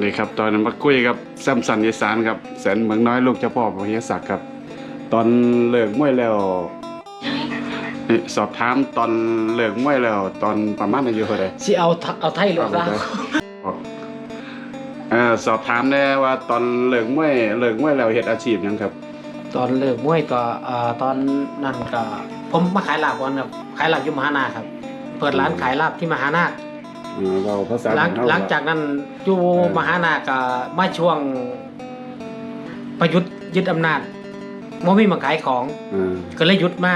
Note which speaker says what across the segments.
Speaker 1: นี่ครับตอนนั้นมาคุยกับแซมสันอีสานครับแสนเมืองน้อยลูกเจ้าพ่อพระเฮียศักดิ์ครับ ตอนเลิกมวยแล้วนี่สอบถามตอนเลิกมวยแล้ว ตอนประมาณอายุเท่าไหร่
Speaker 2: สิเอาทะเอาไทยหรือเปล่า
Speaker 1: บอกเอ่อสอบถามได้ว่าตอนเลิกมวยเลิกมวยแล้วเฮ็ดอาชีพหยังครับ
Speaker 2: ตอนเลิกมวยก็เอ่อตอนนั้นก็ผมมาขายลาบก่อนครับขายลาบอยู่มหานาคครับ เปิดร้านขายลาบที่มหานาค
Speaker 1: เออเราภาษา
Speaker 2: หลัง
Speaker 1: บ้นเฮ
Speaker 2: หลังจากนั้นอยู่
Speaker 1: เออ
Speaker 2: มหานาคก็มาช่วง ประยุทธ์ยึดอำนาจบ่มีมาขายของ
Speaker 1: เออ
Speaker 2: ก็เลยหยุดมา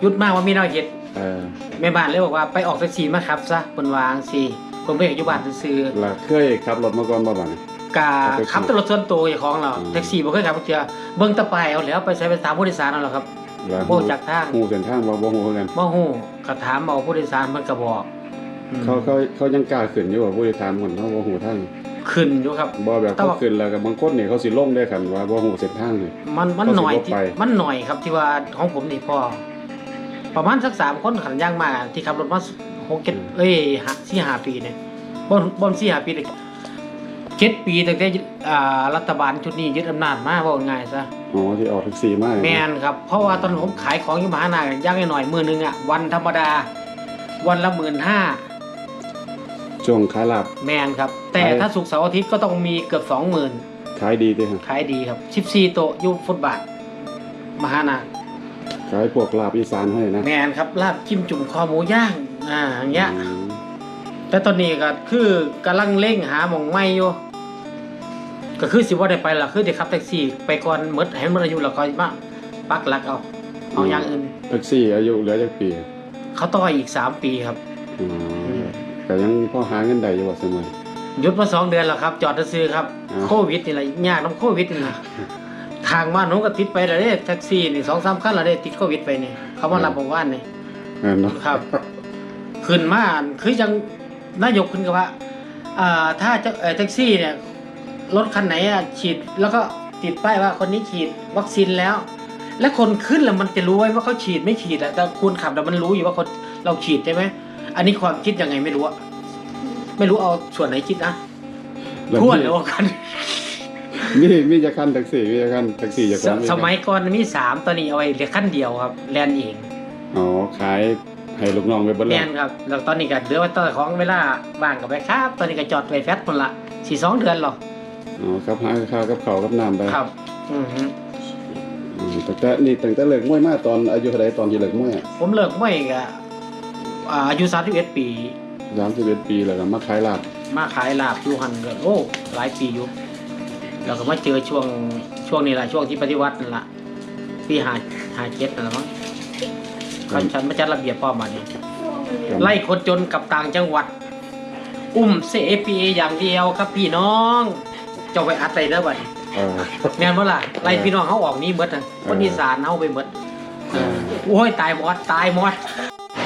Speaker 2: หยุดมาว่ามีแนวเฮ็ด
Speaker 1: เออ
Speaker 2: แม่บ้านเลยบอกว่าไปออกแท็กซี่มาขับซะเพิ่นวาจังซี่ผมบ่อยากอยู่บ้านซื่อๆ
Speaker 1: แล้วเคยขับรถมาก่อนบ่บัดนี้
Speaker 2: กา
Speaker 1: แท็กซี่
Speaker 2: ขับแตรถส่วนตัวเจ้าของเรา
Speaker 1: อืม
Speaker 2: แท็กซี่บ่เคยขับเทื่อเบิ่งแตะปายเอาแล้วไปใช้ไปตามผู้โดยสารเอาล่ะครับ
Speaker 1: แล้ว
Speaker 2: บ่จากทาง
Speaker 1: ฮู้เส้นทางบ่บ่ฮู้คือกัน
Speaker 2: บ่ฮู้ก็ถามเอาผู้โดยสารมันก็บอกอืม
Speaker 1: เขาเขาเขายังกล้าขึ้นอยู่ว่าผู้โดยสารคนเขาบ่ฮู้ทาง
Speaker 2: ขึ้นอยู่ครับ
Speaker 1: บ่แบบ
Speaker 2: แต่
Speaker 1: เขา
Speaker 2: ว่า
Speaker 1: ขึ้นแล้วก็บางคนนี่เขาสิลงได้คันว่าบ่ฮู้เส้นทางนี่
Speaker 2: มันมัน
Speaker 1: เขาสิ
Speaker 2: หน่อย
Speaker 1: บ่
Speaker 2: ที่
Speaker 1: ไป
Speaker 2: มันหน่อยครับที่ว่าของผมนี่พอประมาณสักสามคนขันย่างมาที่ขับรถมาหกเจ็ดเอ้ยห้าสี่ห้าปีเนี่ยบ่บ่สี่ห้าปีเลยเจ็ดปีตั้งแต่อ่ารัฐบาลชุดนี้ยึดอำนาจมาว่าง่ายซะ
Speaker 1: อ๋อที่ออกแท็กซี่มาเนี่ย
Speaker 2: แมนครับเพราะว่าตอนผมขายของอยู่มหานาย่างหน่อยๆมือนึงอะวันธรรมดา วันละหมื่นห้า
Speaker 1: ช่วงขายลาบ
Speaker 2: แมนครับ แต่
Speaker 1: ขาย
Speaker 2: ถ้าสุกร์เสาร์อาทิตย์ก็ต้องมีเกือบสองหมื่น
Speaker 1: ขายดีติฮะ
Speaker 2: ขายดีครับสิบสี่โต๊ะอยูฟุตบาท มหานา
Speaker 1: ขายพวกลาบอีสานให้นะ
Speaker 2: แมนครับลาบจิ้มจุ่มคอหมูย่างอ่าอย่างเงี้ย
Speaker 1: อืม
Speaker 2: แต่ตอนนี้ก็คือกำลังเร่งหาหมองไม่อยู่ก็คือสิว่าได้ไปล่ะคือเดี๋ยวขับแท็กซี่ไปก่อนหมดให้มันอายุแล้วก็มาปักหลักเอาเอาอย่างอื่น
Speaker 1: แท็กซี่อายุเหลือจักปี
Speaker 2: เขาต่ออีกสามปีครับ
Speaker 1: อ๋ อก็ยังพอหาเงินได้อยู่ว่าสมัย
Speaker 2: หยุดมาสองเดือนแล้วครับ จอดซื้อๆครับ
Speaker 1: อ้าว
Speaker 2: โควิดนี่แหละยากน้ำโควิดนี่นะทางบ้านผมก็ติดไปแล้วเด้แท็กซี่นี่สองสามคันแล้วเด้ติดโควิดไปนี่เขามารับผมว่านนี่
Speaker 1: เออเนาะ
Speaker 2: ครับ ขึ้นมาคือยังนายกขึ้นกับว่าอ่าถ้าจะเอ่อแท็กซี่เนี่ยรถคันไหนอะฉีดแล้วก็ติดป้ายว่าคนนี้ฉีดวัคซีนแล้ว และคนขึ้นแล้วมันจะรู้ไว้ว่าเขาฉีดไม่ฉีดอะแต่คุณขับแต่มันรู้อยู่ว่าคนเราฉีดใช่ไหม อันนี้ความคิดยังไงไม่รู้อะไม่รู้เอาส่วนไหนคิดนะ
Speaker 1: แล้ว
Speaker 2: ทั่ว
Speaker 1: มี
Speaker 2: เลยว่ากัน
Speaker 1: มีมีจะคันแท็กซี่มีจะคันแท็กซี่จะ
Speaker 2: สสมัยก่อนมีสามตอนนี้เอาไว้เหลือขั้นเดียวครับแลนเอง
Speaker 1: อ๋อขายให้ลูกน้องไปเบิด
Speaker 2: แล
Speaker 1: แล้ว
Speaker 2: นครับแล้วตอนนี้ก็เหลือไว้ต่อของเวลาบ้างกับไปครับ ตอนนี้ก็จอดไว้แฟตคนละสี่สองเดือนหรอก
Speaker 1: อ๋อครับหาข้าวกับข้าวกับน้ำไป
Speaker 2: ครับ อือฮึ
Speaker 1: อืมตั้งแต่นี่ตั้งแต่เลิกมวยมาตอนอายุเท่าใดตอนที่เลิกมวย
Speaker 2: ผมเลิกไม่ก็ อ่าอายุสามสิบเอ็ดปี
Speaker 1: 31ปีแล้วก็มาขายลาบ
Speaker 2: มาขายลาบอยู่หันก็โอ้หลายปีอยู่แล้วก็มาเจอช่วงช่วงนี้แหละช่วงที่ปฏิวัตินั่นแหละปีหาหาเจ็ดนั่นแหละมั้งเขาฉันมาจัดระเบียบพ่อมาเนี่ยไล่คนจนกับต่างจังหวัด อุ้มเซปีอย่างเดียวครับพี่น้องเจ้าไปอัดอะไรเด้อบัดนี้
Speaker 1: เออ
Speaker 2: แม่นบ่ล่ะไล่พี่น้องเขาออกนี้เบิดน่ะคนอีสานเอาไปเบิดเออ โอ้ยตายหมดตายหมด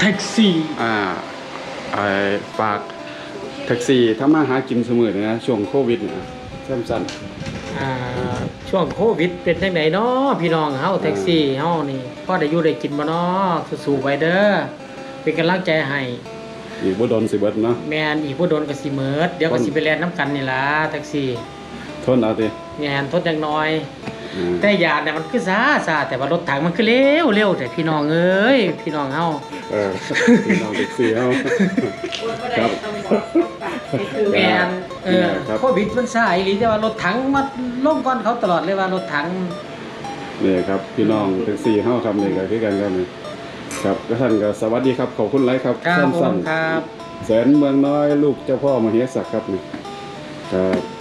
Speaker 2: แท็กซี่
Speaker 1: อ่าไอ้ฝากแท็กซี่ถ้ามาหากินเสมอเลยนะช่วงโควิดเนี่ยสั้น
Speaker 2: อ่าช่วงโควิดเป็นจังไดเนาะพี่น้องเฮาแท็กซี่เฮานี่พอได้อยู่ได้กินบ่เนาะสู้ๆไปเด้อเป็นกำลังใจให้
Speaker 1: ๆอีกบ่โดนสิเบิดเนาะ
Speaker 2: แม่นอีกผู้โดนก็สิเมิดเดี๋ยวก็สิไปแล่นน้ำกันนี่ล่ะแท็กซี่
Speaker 1: ทนเอาติ
Speaker 2: แม่นทดจังน้อย
Speaker 1: อืม
Speaker 2: แต่ยานเนี่ยมันคือซาซาแต่ว่ารถถังมันคือเร็วเร็วแต่พี่น้องเอ้ยพี่น้องเฮา
Speaker 1: เออพี่น้องแท็กซี่เฮาครับ
Speaker 2: แมนเออ
Speaker 1: ครับ
Speaker 2: โควิดมันซาอีหลีแต่ว่ารถถังมาล่มก่อนเขาตลอดเลยว่ารถถัง
Speaker 1: นี่ครับพี่น้องแท็กซี่เฮาครับนี่ก็คือกันครับนี่ครับก็ท่านก็สวัสดีครับขอบคุณหลายครับ
Speaker 2: ครับผ
Speaker 1: สั้
Speaker 2: ม
Speaker 1: น
Speaker 2: ครับ
Speaker 1: ๆแสนเมืองน้อยลูกเจ้าพ่อมเหสักครับนี่ครับ